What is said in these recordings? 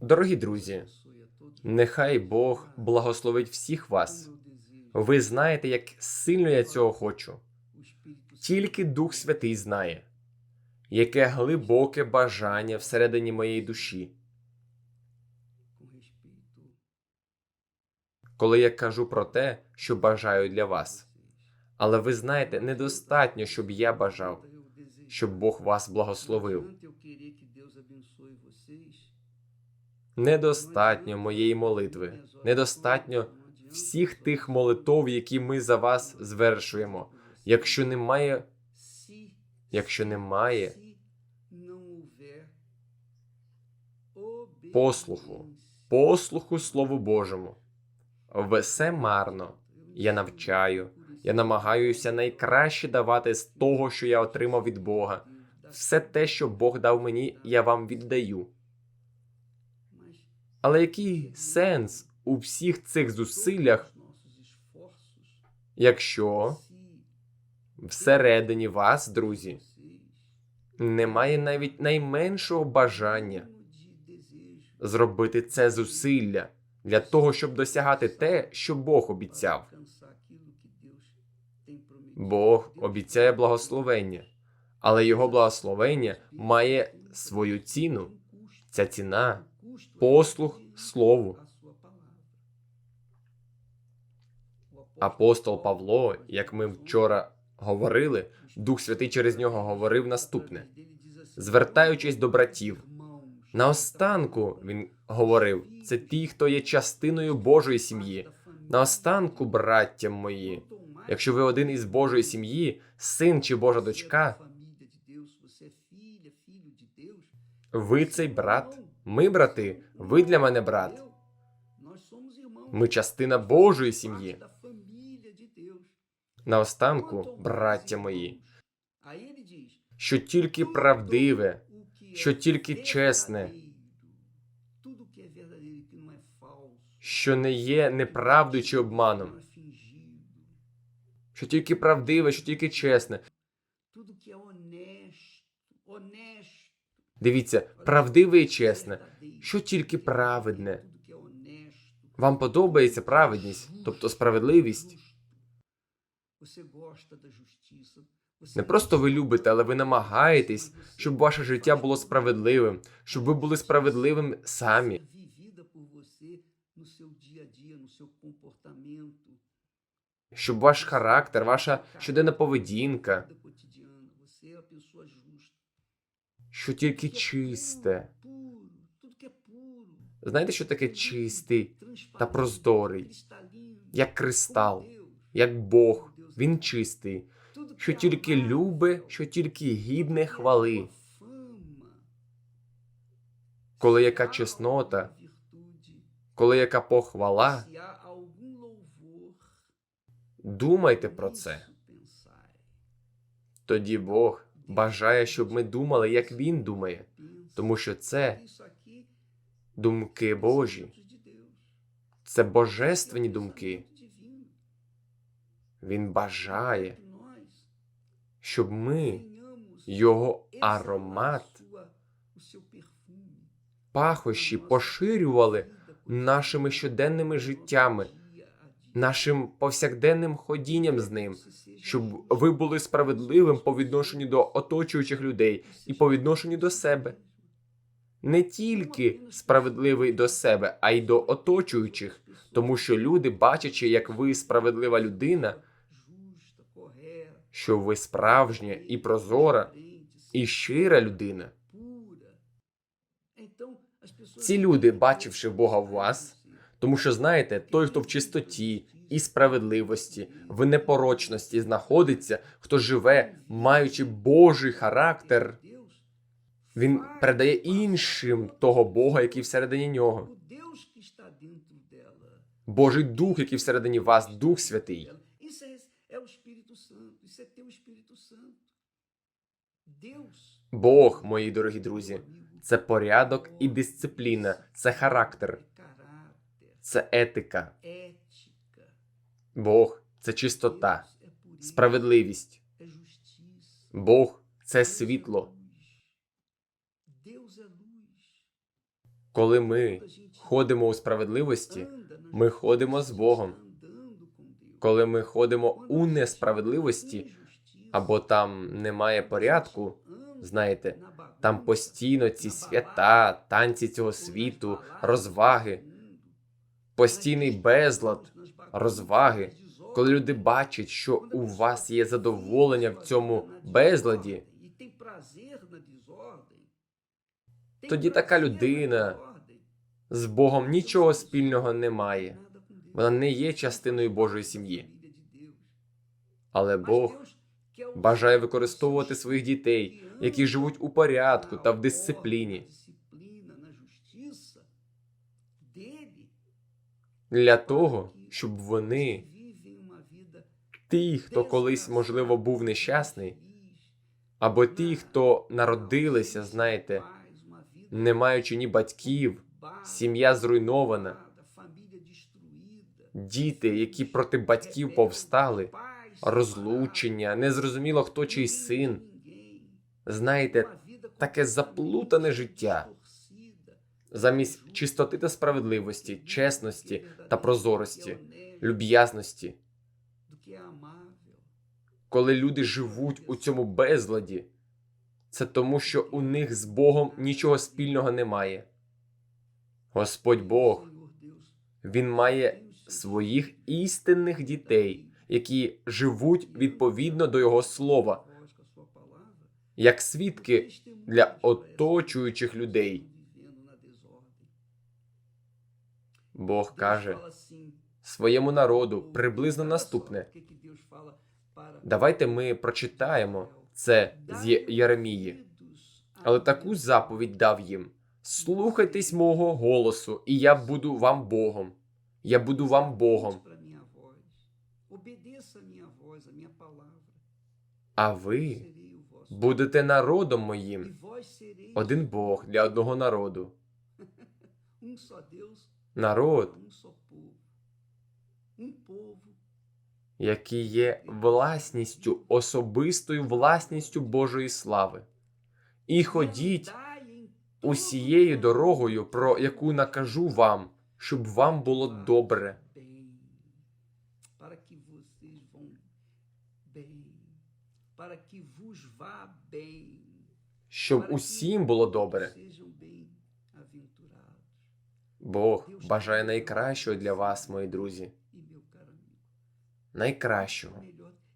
Дорогі друзі, нехай Бог благословить всіх вас. Ви знаєте, як сильно я цього хочу. Тільки Дух Святий знає, яке глибоке бажання всередині моєї душі. коли я кажу про те, що бажаю для вас. Але ви знаєте, недостатньо, щоб я бажав, щоб Бог вас благословив. Недостатньо моєї молитви, недостатньо всіх тих молитов, які ми за вас звершуємо. Якщо немає, якщо немає послуху, послуху Слову Божому, все марно. Я навчаю, я намагаюся найкраще давати з того, що я отримав від Бога. Все те, що Бог дав мені, я вам віддаю. Але який сенс у всіх цих зусиллях, якщо всередині вас, друзі, немає навіть найменшого бажання зробити це зусилля для того, щоб досягати те, що Бог обіцяв? Бог обіцяє благословення, але його благословення має свою ціну. Ця ціна послух слову. Апостол Павло, як ми вчора говорили, Дух Святий через нього говорив наступне: звертаючись до братів. Наостанку він говорив: це ті, хто є частиною Божої сім'ї. Наостанку, браття мої, якщо ви один із Божої сім'ї, син чи Божа дочка, ви цей брат. Ми брати, ви для мене брат. Ми частина Божої сім'ї. Наостанку, браття мої, що тільки правдиве, що тільки чесне, що не є неправдою чи обманом, що тільки правдиве, що тільки чесне. Дивіться, правдиве і чесне, що тільки праведне. Вам подобається праведність, тобто справедливість. Не просто ви любите, але ви намагаєтесь, щоб ваше життя було справедливим, щоб ви були справедливим самі. Щоб ваш характер, ваша щоденна поведінка, що тільки чисте. Знаєте, що таке чистий та прозорий, як кристал, як Бог, він чистий, що тільки любе, що тільки гідне хвали. Коли яка чеснота, коли яка похвала, думайте про це. Тоді Бог бажає, щоб ми думали, як Він думає, тому що це думки Божі, це божественні думки. Він бажає, щоб ми його аромат, пахощі поширювали нашими щоденними життями, нашим повсякденним ходінням з ним, щоб ви були справедливим по відношенню до оточуючих людей і по відношенню до себе. Не тільки справедливий до себе, а й до оточуючих, тому що люди, бачачи, як ви справедлива людина, що ви справжня і прозора, і щира людина. Ці люди, бачивши Бога в вас, тому що знаєте, той, хто в чистоті і справедливості, в непорочності знаходиться, хто живе, маючи Божий характер, він передає іншим того Бога, який всередині нього. Божий дух, який всередині вас, Дух Святий. Бог, мої дорогі друзі, це порядок і дисципліна, це характер, це етика. Бог це чистота, pureza, справедливість. Бог це світло. Коли ми ходимо у справедливості, ми ходимо з Богом. Коли ми ходимо у несправедливості, або там немає порядку, знаєте, там постійно ці свята, танці цього світу, розваги, постійний безлад, розваги. Коли люди бачать, що у вас є задоволення в цьому безладі, тоді така людина з Богом нічого спільного немає. Вона не є частиною Божої сім'ї. Але Бог бажає використовувати своїх дітей, які живуть у порядку та в дисципліні, для того, щоб вони, ті, хто колись, можливо, був нещасний, або ті, хто народилися, знаєте, не маючи ні батьків, сім'я зруйнована, діти, які проти батьків повстали, розлучення, незрозуміло хто чий син. Знаєте, таке заплутане життя. Замість чистоти та справедливості, чесності та прозорості, люб'язності, коли люди живуть у цьому безладі, це тому, що у них з Богом нічого спільного немає. Господь Бог, Він має своїх істинних дітей, які живуть відповідно до Його слова, як свідки для оточуючих людей. Бог каже своєму народу приблизно наступне. Давайте ми прочитаємо це з Єремії. Але таку заповідь дав їм: слухайтесь мого голосу, і я буду вам Богом. Я буду вам Богом, а ви будете народом моїм. Один Бог для одного народу. Народ, який є власністю, особистою власністю Божої слави. І ходіть усією дорогою, про яку накажу вам, щоб вам було добре. Щоб усім було добре. Бог бажає найкращого для вас, мої друзі. Найкращого.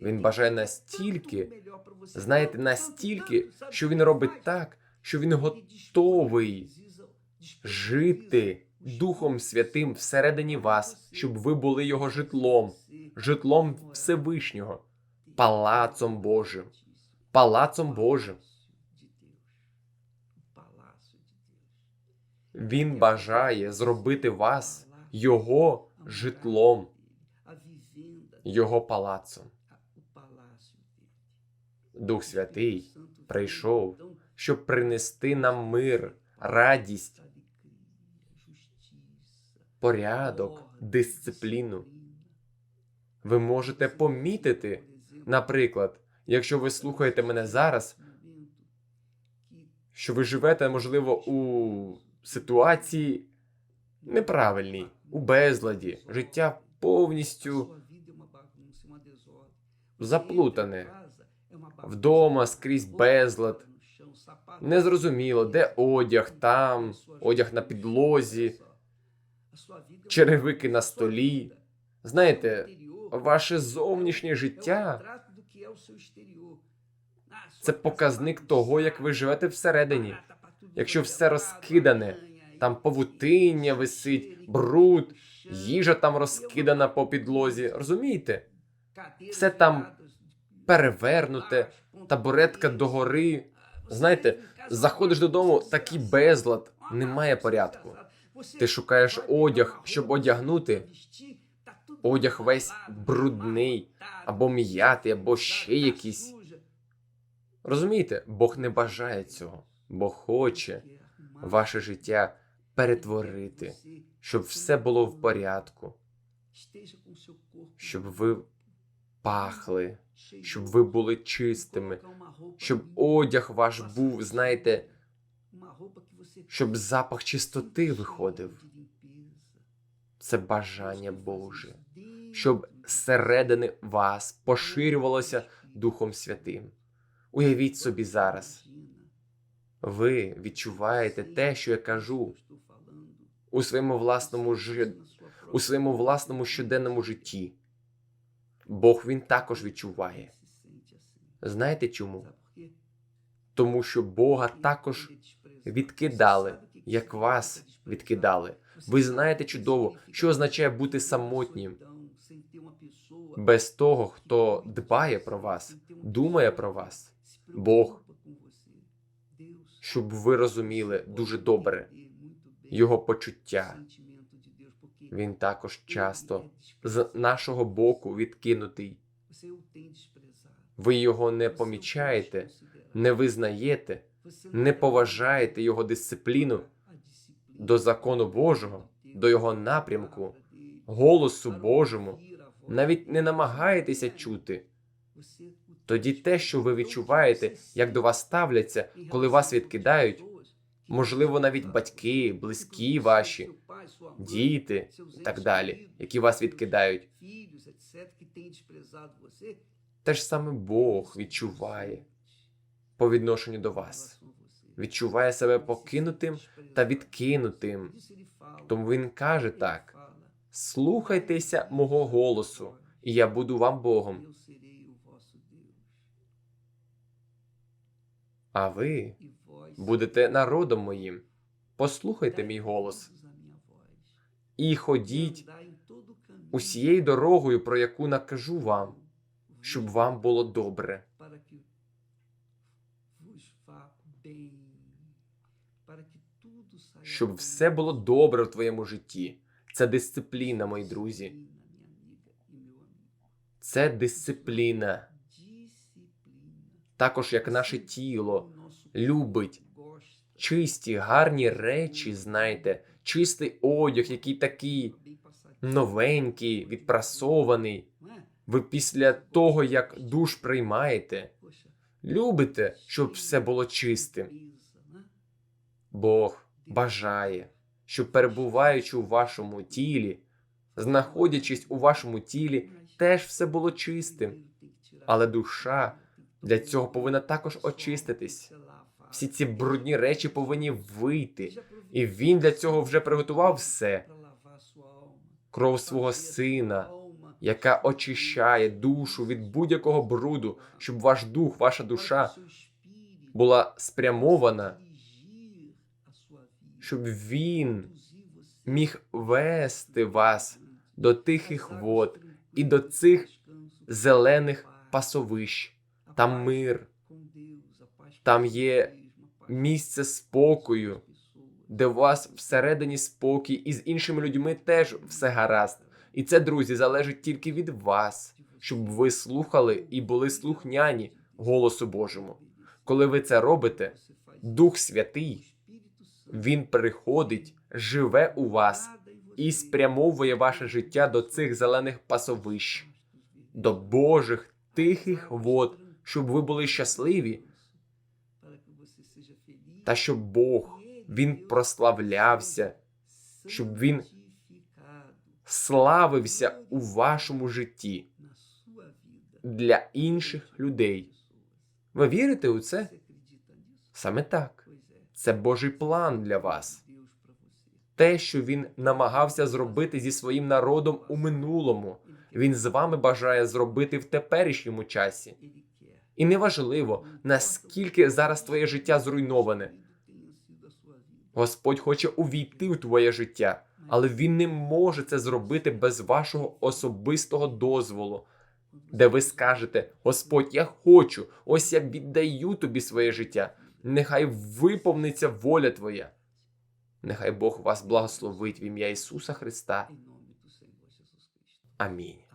Він бажає настільки, знаєте, настільки, що він робить так, що він готовий жити Духом Святим всередині вас, щоб ви були його житлом, житлом Всевишнього, палацом Божим, палацом Божим. Він бажає зробити вас його житлом, його палацом. Дух Святий прийшов, щоб принести нам мир, радість, порядок, дисципліну. Ви можете помітити, наприклад, якщо ви слухаєте мене зараз, що ви живете, можливо, у ситуації неправильній, у безладі, життя повністю заплутане. Вдома скрізь безлад, незрозуміло, де одяг, там, одяг на підлозі, черевики на столі. Знаєте, ваше зовнішнє життя це показник того, як ви живете всередині. Якщо все розкидане, там павутиння висить, бруд, їжа там розкидана по підлозі. Розумієте? все там Перевернуте, табуретка догори. Знаєте, заходиш додому, такий безлад, немає порядку. Ти шукаєш одяг, щоб одягнути. Одяг весь брудний, або м'ятий, або ще якийсь. Розумієте, Бог не бажає цього, бо хоче ваше життя перетворити, щоб все було в порядку, щоб ви пахли, щоб ви були чистими, щоб одяг ваш був, знаєте, щоб запах чистоти виходив. Це бажання Боже, щоб зсередини вас поширювалося Духом Святим. Уявіть собі зараз, ви відчуваєте те, що я кажу у своєму власному жи... у своєму власному щоденному житті. Бог він також відчуває. Знаєте чому? Тому що Бога також відкидали, як вас відкидали. Ви знаєте чудово, що означає бути самотнім без того, хто дбає про вас, думає про вас. Бог, щоб ви розуміли дуже добре його почуття. Він також часто з нашого боку відкинутий. Ви його не помічаєте, не визнаєте, не поважаєте його дисципліну до закону Божого, до його напрямку, голосу Божому, навіть не намагаєтеся чути. Тоді те, що ви відчуваєте, як до вас ставляться, коли вас відкидають, можливо, навіть батьки, близькі ваші, діти і так далі, які вас відкидають, те ж саме Бог відчуває по відношенню до вас, відчуває себе покинутим та відкинутим. Тому він каже так: слухайтеся мого голосу, і я буду вам Богом. А ви будете народом моїм. Послухайте мій голос і ходіть усією дорогою, про яку накажу вам, щоб вам було добре. Щоб все було добре в твоєму житті. Це дисципліна, мої друзі. Це дисципліна. Також як наше тіло любить чисті, гарні речі, знаєте, чистий одяг, який такий новенький, відпрасований. Ви після того, як душ приймаєте, любите, щоб все було чистим. Бог бажає, щоб перебуваючи у вашому тілі, знаходячись у вашому тілі, теж все було чистим. Але душа для цього повинна також очиститись. Всі ці брудні речі повинні вийти, і він для цього вже приготував все. Кров свого сина, яка очищає душу від будь-якого бруду, щоб ваш дух, ваша душа була спрямована, щоб він міг вести вас до тихих вод і до цих зелених пасовищ. Там мир, там є місце спокою, де у вас всередині спокій, і з іншими людьми теж все гаразд. І це, друзі, залежить тільки від вас, щоб ви слухали і були слухняні голосу Божому. Коли ви це робите, Дух Святий, він приходить, живе у вас і спрямовує ваше життя до цих зелених пасовищ, до Божих тихих вод, щоб ви були щасливі, та щоб Бог він прославлявся, щоб він славився у вашому житті для інших людей. Ви вірите у це? Саме так. Це Божий план для вас. Те, що він намагався зробити зі своїм народом у минулому, він з вами бажає зробити в теперішньому часі. І неважливо, наскільки зараз твоє життя зруйноване. Господь хоче увійти в твоє життя, але він не може це зробити без вашого особистого дозволу, де ви скажете: Господь, я хочу, ось я віддаю тобі своє життя. Нехай виповниться воля твоя. Нехай Бог вас благословить в ім'я Ісуса Христа. Амінь.